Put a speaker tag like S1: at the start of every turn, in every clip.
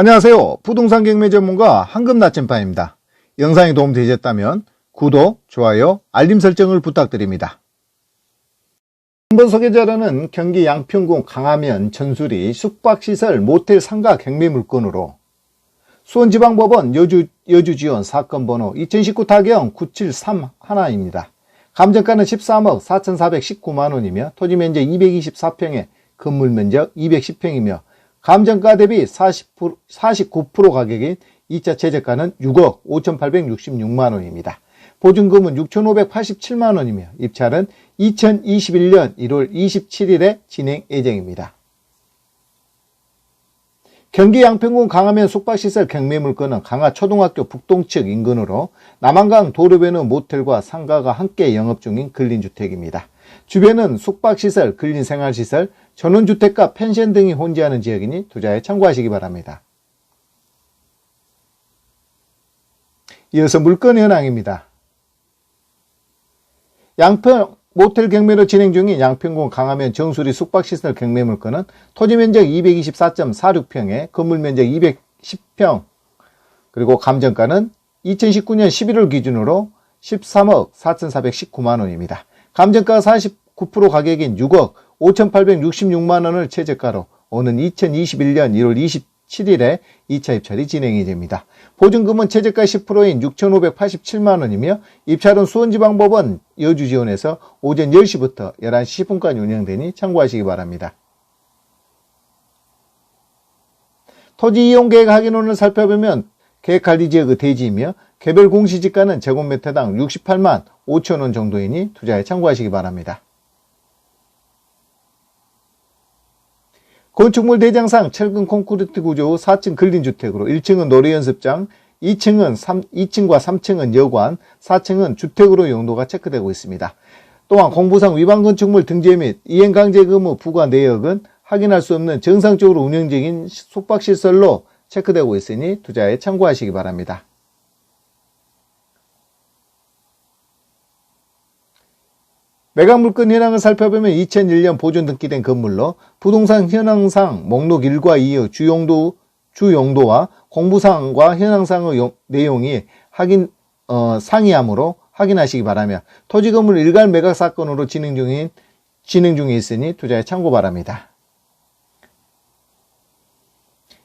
S1: 안녕하세요. 부동산 경매 전문가 황금 나침반입니다. 영상이 도움되셨다면 구독, 좋아요, 알림 설정을 부탁드립니다. 한번 소개 자료는 경기 양평군 강화면 전수리 숙박시설 모텔 상가 경매 물건으로 수원지방법원 여주, 여주지원 사건 번호 2019 타경 9731입니다. 감정가는 13억 4,419만원이며 토지 면적 224평에 건물 면적 210평이며 감정가 대비 40%, 49% 가격인 2차 최저가는 6억 5,866만 원입니다. 보증금은 6,587만 원이며 입찰은 2021년 1월 27일에 진행 예정입니다. 경기 양평군 강화면 숙박시설 경매물건은 강화초등학교 북동측 인근으로 남한강 도로변의 모텔과 상가가 함께 영업 중인 근린주택입니다. 주변은 숙박시설, 근린생활시설, 전원주택과 펜션 등이 혼재하는 지역이니 투자에 참고하시기 바랍니다. 이어서 물건 현황입니다. 양평 모텔 경매로 진행 중인 양평군 강화면 정수리 숙박시설 경매 물건은 토지 면적 224.46평에 건물 면적 210평 그리고 감정가는 2019년 11월 기준으로 13억 4,419만 원입니다. 감정가 49% 가격인 6억 5,866만원을 최저가로 오는 2021년 1월 27일에 2차 입찰이 진행이 됩니다. 보증금은 최저가 10%인 6,587만원이며 입찰은 수원지방법원 여주지원에서 오전 10시부터 11시 10분까지 운영되니 참고하시기 바랍니다. 토지 이용 계획 확인원을 살펴보면 계획관리 지역의 대지이며 개별 공시지가는 제곱미터당 68만 5천원 정도이니 투자에 참고하시기 바랍니다. 건축물 대장상 철근 콘크리트 구조 4층 근린주택으로 1층은 노래연습장, 2층은 3, 2층과 3층은 여관, 4층은 주택으로 용도가 체크되고 있습니다. 또한 공부상 위반 건축물 등재 및 이행강제 의무 부과 내역은 확인할 수 없는 정상적으로 운영적인 숙박시설로 체크되고 있으니 투자에 참고하시기 바랍니다. 매각 물건 현황을 살펴보면 2001년 보존 등기된 건물로 부동산 현황상 목록 1과 2의 주용도, 주용도와 공부상과 현황상의 용, 내용이 확인, 어, 상이하므로 확인하시기 바라며 토지 건물 일괄 매각 사건으로 진행 중인, 진행 중에 있으니 투자에 참고 바랍니다.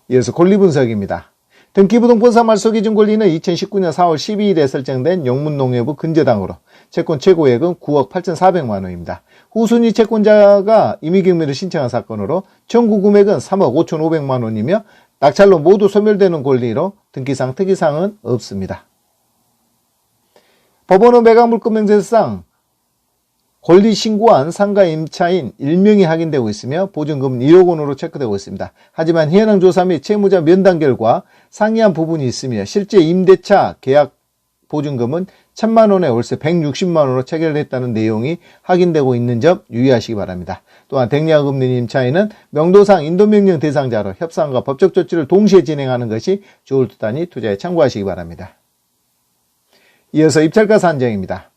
S1: 이어서 권리 분석입니다. 등기부등본사 말 소기준 권리는 2019년 4월 12일에 설정된 영문농협부 근저당으로 채권 최고액은 9억 8,400만 원입니다. 후순위 채권자가 임의경매를 신청한 사건으로 청구 금액은 3억 5,500만 원이며 낙찰로 모두 소멸되는 권리로 등기상 특이사항은 없습니다. 법원은 매각물건명세상 권리 신고한 상가 임차인 1명이 확인되고 있으며 보증금은 1억 원으로 체크되고 있습니다. 하지만 현황 조사 및 채무자 면담 결과 상이한 부분이 있으며 실제 임대차 계약 보증금은 1000만 원에 월세 160만 원으로 체결했다는 내용이 확인되고 있는 점 유의하시기 바랍니다. 또한 댕야금리 임차인은 명도상 인도명령 대상자로 협상과 법적 조치를 동시에 진행하는 것이 좋을 듯하니 투자에 참고하시기 바랍니다. 이어서 입찰가 산정입니다.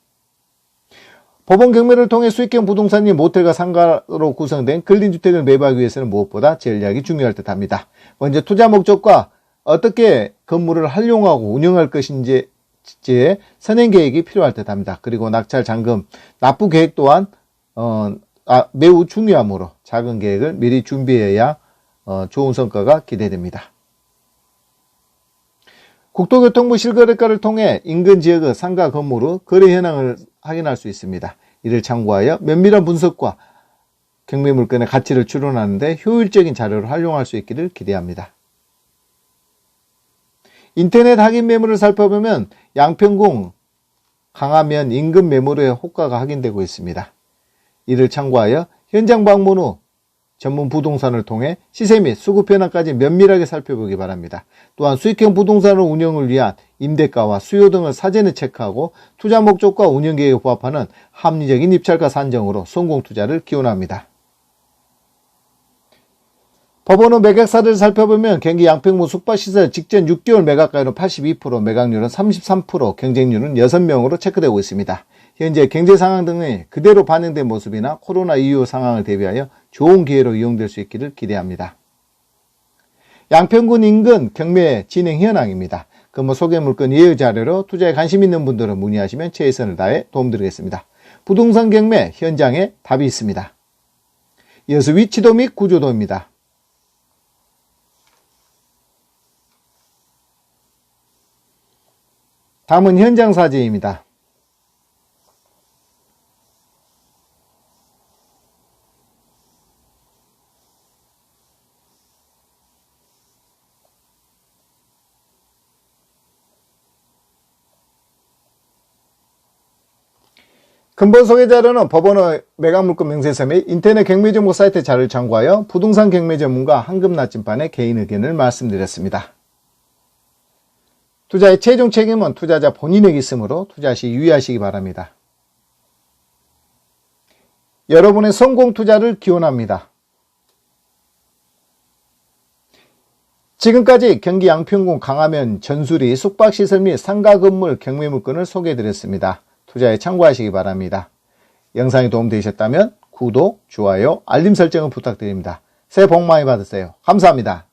S1: 법원 경매를 통해 수익형 부동산이 모텔과 상가로 구성된 근린 주택을 매입하기 위해서는 무엇보다 전략이 중요할 듯합니다. 먼저 투자 목적과 어떻게 건물을 활용하고 운영할 것인지에 선행 계획이 필요할 듯합니다. 그리고 낙찰 잔금, 납부 계획 또한 어, 아, 매우 중요하므로 작은 계획을 미리 준비해야 어, 좋은 성과가 기대됩니다. 국토교통부 실거래가를 통해 인근 지역의 상가 건물의 거래 현황을 확인할 수 있습니다. 이를 참고하여 면밀한 분석과 경매 물건의 가치를 추론하는데 효율적인 자료를 활용할 수 있기를 기대합니다. 인터넷 확인 매물을 살펴보면 양평군 강화면 인근 매물의 호가가 확인되고 있습니다. 이를 참고하여 현장 방문 후 전문 부동산을 통해 시세 및 수급 변화까지 면밀하게 살펴보기 바랍니다. 또한 수익형 부동산을 운영을 위한 임대가와 수요 등을 사전에 체크하고 투자 목적과 운영 계획에 부합하는 합리적인 입찰가 산정으로 성공 투자를 기원합니다. 법원은 매각사를 살펴보면 경기 양평구 숙박시설 직전 6개월 매각가율은 82%, 매각률은 33%, 경쟁률은 6명으로 체크되고 있습니다. 현재 경제 상황 등이 그대로 반영된 모습이나 코로나 이후 상황을 대비하여 좋은 기회로 이용될 수 있기를 기대합니다. 양평군 인근 경매 진행 현황입니다. 금호 소개 물건 예외 자료로 투자에 관심 있는 분들은 문의하시면 최선을 다해 도움드리겠습니다. 부동산 경매 현장에 답이 있습니다. 이어서 위치도 및 구조도입니다. 다음은 현장 사진입니다. 근본 소개 자료는 법원의 매각물건 명세서 및 인터넷 경매 정보 사이트 자료를 참고하여 부동산 경매 전문가 한금 나침반의 개인 의견을 말씀드렸습니다. 투자의 최종 책임은 투자자 본인에게 있으므로 투자 시 유의하시기 바랍니다. 여러분의 성공 투자를 기원합니다. 지금까지 경기 양평군 강화면 전수리 숙박시설 및 상가 건물 경매 물건을 소개해드렸습니다. 투자에 참고하시기 바랍니다. 영상이 도움되셨다면 구독, 좋아요, 알림 설정을 부탁드립니다. 새해 복 많이 받으세요. 감사합니다.